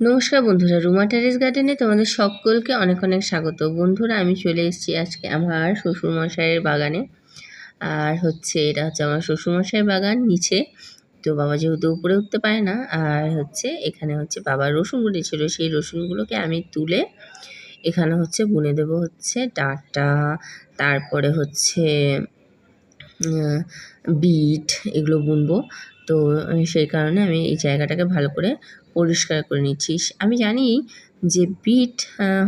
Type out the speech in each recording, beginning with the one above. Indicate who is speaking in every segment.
Speaker 1: নমস্কার বন্ধুরা, রুমা টেরেস গার্ডেনে তোমাদের সকলকে অনেক অনেক স্বাগত। বন্ধুরা, আমি চলে এসেছি আজকে আমার শ্বশুরমশাইয়ের বাগানে। আর হচ্ছে এটা হচ্ছে আমার শ্বশুরমশাইয়ের বাগান নিচে। তো বাবা যেহেতু উপরে উঠতে পারে না, আর হচ্ছে এখানে হচ্ছে বাবার রসুন ছিল, সেই রসুনগুলোকে আমি তুলে এখানে হচ্ছে বুনে দেব হচ্ছে ডাঁটা, তারপরে হচ্ছে বিট এগুলো বুনবো। তো সেই কারণে আমি এই জায়গাটাকে ভালো করে পরিষ্কার করে নিচ্ছিস। আমি জানি যে বিট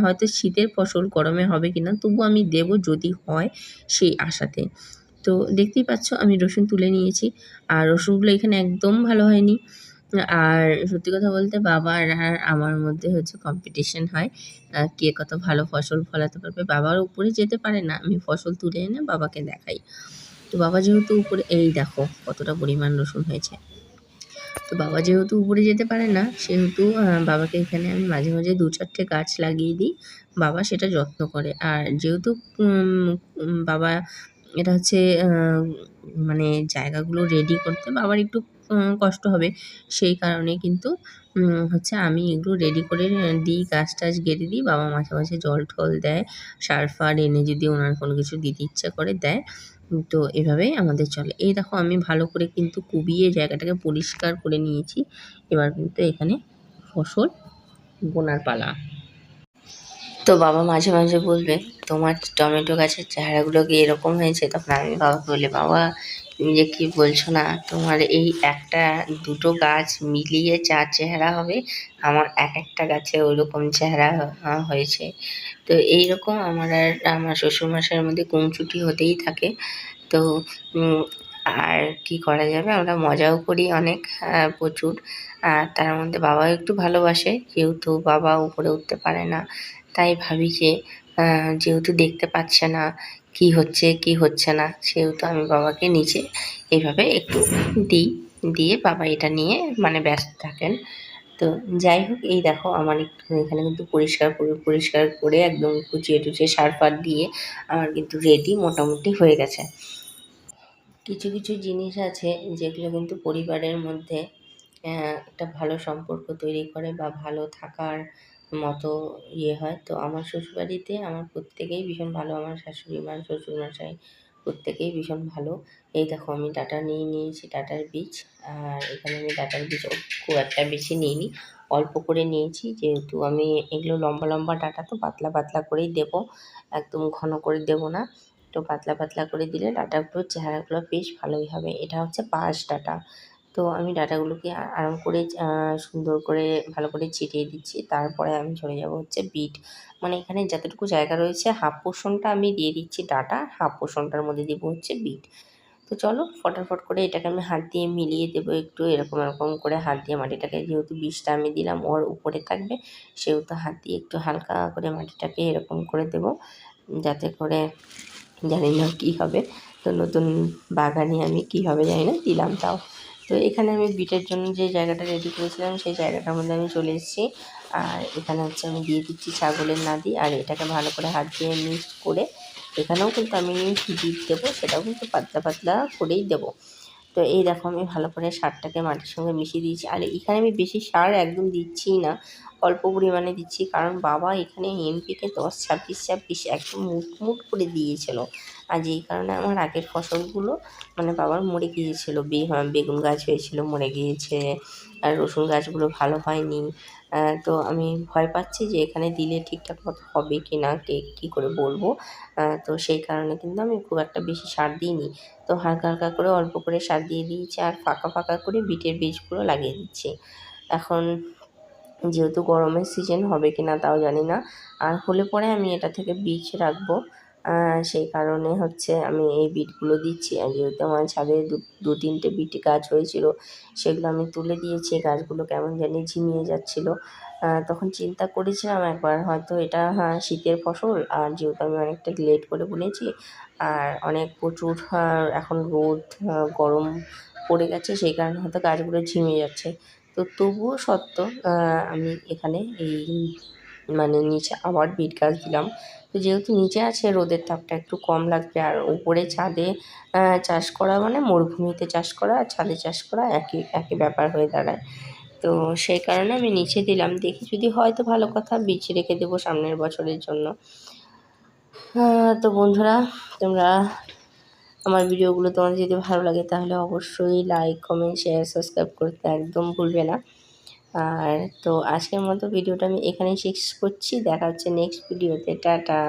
Speaker 1: হয়তো শীতের ফসল গরমে হবে কি না তবু আমি দেব যদি হয় সেই আশাতে। তো দেখতেই পাচ্ছ, আমি রসুন তুলে নিয়েছি। আর রসুনগুলো এখানে একদম ভালো হয়নি। আর সত্যি কথা বলতে বাবার আর আমার মধ্যে হচ্ছে কম্পিটিশন হয় কে কত ভালো ফসল ফলাতে পারবে। বাবার উপরে যেতে পারে না, আমি ফসল তুলে এনে বাবাকে দেখাই। তো বাবা যেহেতু উপরে, এই দেখো কতটা পরিমাণ রসুন হয়েছে। তো বাবা যেহেতু উপরে যেতে পারে না, সেহেতু বাবাকে এখানে আমি মাঝে মাঝে দু চারটে গাছ লাগিয়ে দিই। বাবা সেটা যত্ন করে। আর যেহেতু বাবা এটা হচ্ছে মানে জায়গাগুলো রেডি করতে বাবার একটু কষ্ট হবে। সেই কারণে কিন্তু হচ্ছে আমি এগুলো রেডি করে দিই, গাছ টাছ গেড়ে দিই, বাবা মাঝে মাঝে জল টল দেয় সার ফার এনে যদি ওনার কোনো কিছু দিতে ইচ্ছা করে দেয়, তো এভাবেই আমাদের চলে। এই দেখো আমি ভালো করে কিন্তু কুবিয়ে জায়গাটাকে পরিষ্কার করে নিয়েছি। এবার কিন্তু এখানে ফসল বোনার পালা। তো বাবা মাঝে মাঝে বলবে, তোমার টমেটো গাছের চেহারাগুলো কি এরকম হয়েছে? তখন আমি বাবাকে বলি, বাবা, তুমি যে কী বলছো না, তোমার এই একটা দুটো গাছ মিলিয়ে চার চেহারা হবে, আমার এক একটা গাছে ওরকম চেহারা হয়েছে। তো এইরকম আমার আর আমার শ্বশুরমশাইয়ের মধ্যে কুমচুটি হতেই থাকে। তো আর কি করা যাবে? আমরা মজাও করি অনেক প্রচুর। আর তার মধ্যে বাবাও একটু ভালোবাসে, যেহেতু বাবা উপরে উঠতে পারে না। তাই ভাবি যে যেহেতু দেখতে পাচ্ছে না কি হচ্ছে কি হচ্ছে না, সেহেতু আমি বাবাকে নিচে এইভাবে একটু দিই, দিয়ে বাবা এটা নিয়ে মানে ব্যস্ত থাকেন। তো যাই হোক, এই দেখো আমার একটু এখানে কিন্তু পরিষ্কার করে পরিষ্কার করে একদম কুচিয়ে টুচিয়ে সার ফার দিয়ে আমার কিন্তু রেডি মোটামুটি হয়ে গেছে। কিছু কিছু জিনিস আছে যেগুলো কিন্তু পরিবারের মধ্যে একটা ভালো সম্পর্ক তৈরি করে বা ভালো থাকার মতো ইয়ে হয়। তো আমার শ্বশুরবাড়িতে আমার প্রত্যেকেই ভীষণ ভালো। আমার শাশুড়ি মা, শ্বশুরমশাই প্রত্যেকেই ভীষণ ভালো। এই দেখো আমি ডাটা নিয়ে নিয়েছি, ডাটার বীজ। আর এখানে আমি ডাটার বীজ খুব একটা বেশি নিইনি। অল্প করে নিয়েছি। যেহেতু আমি এগুলো লম্বা লম্বা ডাটা তো পাতলা পাতলা করেই দেবো। একদম ঘন করে দেবো না। তো পাতলা পাতলা করে দিলে ডাটাগুলোর চেহারাগুলো বেশ ভালোই হবে। এটা হচ্ছে পাঁচ ডাটা। তো আমি ডাটাগুলোকে আরাম করে সুন্দর করে ভালো করে ছিটিয়ে দিচ্ছি। তারপরে আমি চলে যাব হচ্ছে বিট। মানে এখানে যতটুকু জায়গা রয়েছে, হাফ পোর্শনটা আমি দিয়ে দিচ্ছি ডাটা, হাফ পোর্শনটার মধ্যে দেবো হচ্ছে বিট। তো চলো ফটাফট করে এটাকে আমি হাত দিয়ে মিলিয়ে দেবো একটু, এরকম এরকম করে হাত দিয়ে মাটিটাকে, যেহেতু বিষটা আমি দিলাম ওর উপরে থাকবে, সেহেতু হাত দিয়ে একটু হালকা করে মাটিটাকে এরকম করে দেব, যাতে করে জানি না কী হবে। তো নতুন বাগানে আমি কী হবে জানি না, দিলাম তাও। তো এখানে আমি বিটের জন্য যে জায়গাটা রেডি করেছিলাম, সেই জায়গাটার মধ্যে আমি চলে এসেছি। আর এখানে হচ্ছে আমি দিয়ে দিচ্ছি ছাগলের নাদি, আর এটাকে ভালো করে হাত দিয়ে মিক্স করে, এখানেও কিন্তু আমি বিট দেবো, সেটাও কিন্তু পাতলা পাতলা করেই দেবো। তো এই দেখো আমি ভালো করে সারটাকে মাটির সঙ্গে মিশিয়ে দিয়েছি। আর এখানে আমি বেশি সার একদম দিচ্ছি না, অল্প পরিমাণে দিচ্ছি। কারণ বাবা এখানে এমপিকে দশ, ছাব্বিশ ছাব্বিশ একদম মুটমুট করে দিয়েছিল। আর যেই কারণে আমার আগের ফসলগুলো মানে বাবার মরে গিয়েছিল বেগুন গাছ হয়েছিল, মরে গিয়েছে। আর রসুন গাছগুলো ভালো হয়নি। তো আমি ভয় পাচ্ছি যে এখানে দিলে ঠিকঠাক মতো হবে কি না, কে কী করে বলব? তো সেই কারণে কিন্তু আমি খুব একটা বেশি সার দিইনি। তো হালকা হালকা করে অল্প করে সার দিয়ে দিয়েছি আর ফাঁকা ফাঁকা করে বিটের বীজগুলো লাগিয়ে দিচ্ছি। এখন যেহেতু গরমের সিজন হবে কি না তাও জানি না। আর হলে পরে আমি এটা থেকে বীজ রাখব। সেই কারণে হচ্ছে আমি এই বিটগুলো দিচ্ছি। আর যেহেতু আমার ছাদে দু তিনটে বিট গাছ হয়েছিল, সেগুলো আমি তুলে দিয়েছি। গাছগুলো কেমন জানি ঝিমিয়ে যাচ্ছিল। তখন চিন্তা করেছিলাম একবার হয়তো এটা হ্যাঁ শীতের ফসল। আর যেহেতু আমি অনেকটা লেট করে বুনেছি, আর অনেক প্রচুর এখন রোদ গরম পড়ে গেছে, সেই কারণে হয়তো গাছগুলো ঝিমিয়ে যাচ্ছে। তো তবুও সত্ত্বেও আমি এখানে এই মানে নিচে আবার বিট গাছ দিলাম। তো যেহেতু নিচে আছে, রোদের তাপটা একটু কম লাগবে। আর উপরে ছাদে চাষ করা মানে মরুভূমিতে চাষ করা আর ছাদে চাষ করা একই একই ব্যাপার হয়ে দাঁড়ায়। তো সেই কারণে আমি নিচে দিলাম। দেখি যদি হয় তো ভালো কথা, বীজ রেখে দেবো সামনের বছরের জন্য। তো বন্ধুরা, তোমরা আমার ভিডিওগুলো তোমাদের যদি ভালো লাগে তাহলে অবশ্যই লাইক কমেন্ট শেয়ার সাবস্ক্রাইব করতে একদম ভুলবে না। আর তো আজকের মতো ভিডিওটা আমি এখানেই শেষ করছি। দেখা হচ্ছে নেক্সট ভিডিওতে টাটা।